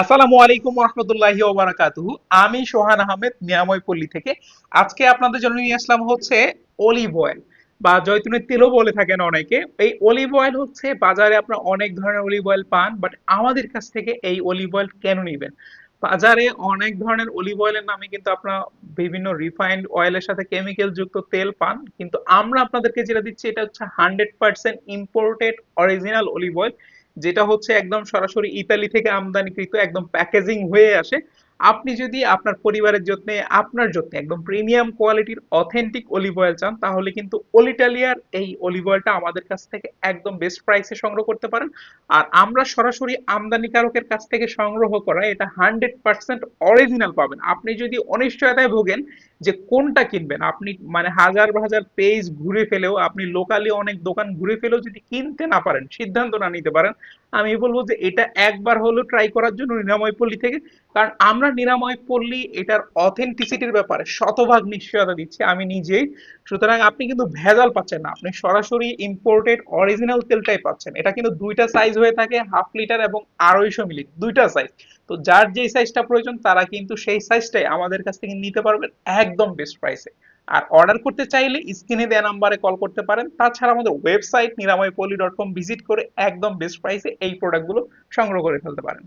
আসসালামু আলাইকুম রহমতুল্লাহি ওবারাকাতুহু। আমি সোহান আহমেদ, নিয়াময় পল্লী থেকে। আজকে আপনাদের জন্য নিয়ে আসলাম হচ্ছে অলিভ অয়েল বা জয়তুনের তেলও বলে থাকেন অনেকে। এই অলিভ অয়েল হচ্ছে, বাজারে আপনার অনেক ধরনের অলিভ অয়েল পান বাট আমাদের কাছ থেকে এই অলিভ অয়েল কেন নেবেন? বাজারে অনেক ধরনের অলিভ অয়েলের নামে কিন্তু আপনার বিভিন্ন রিফাইন্ড অয়েলের সাথে কেমিক্যাল যুক্ত তেল পান, কিন্তু আমরা আপনাদেরকে যেটা দিচ্ছি, এটা হচ্ছে hundred percent imported original olive oil যেটা হচ্ছে একদম সরাসরি ইতালি থেকে আমদানিকৃত, একদম প্যাকেজিং হয়ে আসে। আপনি যদি আপনার পরিবারের যত্নে, আপনার যত্নে একদম প্রিমিয়াম কোয়ালিটির অথেন্টিক অলিভ অয়েল চান, তাহলে কিন্তু অলিটালিয়ার এই অলিভ অয়েলটা আমাদের কাছ থেকে একদম বেস্ট প্রাইসে সংগ্রহ করতে পারেন। আর আমরা সরাসরি আমদানিকারকের কাছ থেকে সংগ্রহ করা এটা হান্ড্রেড পার্সেন্ট অরিজিনাল পাবেন। আপনি যদি অনিশ্চয়তায় ভোগেন যে কোনটা কিনবেন? আপনি মানে হাজার হাজার পেজ ঘুরে ফেলেও, আপনি লোকালি অনেক দোকান ঘুরে ফেলেও যদি কিনতে না পারেন, সিদ্ধান্ত না নিতে পারেন, আমি বলব যে এটা একবার হলেও ট্রাই করার জন্য নিরাময় পল্লী থেকে, কারণ আমরা নিরাময় পল্লী, এটার অথেন্টিসিটির ব্যাপারে শতভাগ নিশ্চয়তা দিচ্ছি আমি নিজেই। সুতরাং আপনি কিন্তু ভেজাল পাচ্ছেন না, আপনি সরাসরি ইম্পোর্টেড অরিজিনাল তেলটাই পাচ্ছেন। এটা কিন্তু দুইটা সাইজ হয়ে থাকে হাফ লিটার এবং আড়াইশো মিলি দুইটা সাইজ তো যার যেই সাইজটা প্রয়োজন, তারা কিন্তু সেই সাইজটাই আমাদের কাছ থেকে নিতে পারবেন একদম বেস্ট প্রাইসে আর অর্ডার করতে চাইলে স্ক্রিনে দেওয়া নাম্বারে কল করতে পারেন। তাছাড়া আমাদের ওয়েবসাইট নিরাময় পলি ডট কম ভিজিট করে একদম বেস্ট প্রাইসে এই প্রোডাক্টগুলো সংগ্রহ করে ফেলতে পারেন।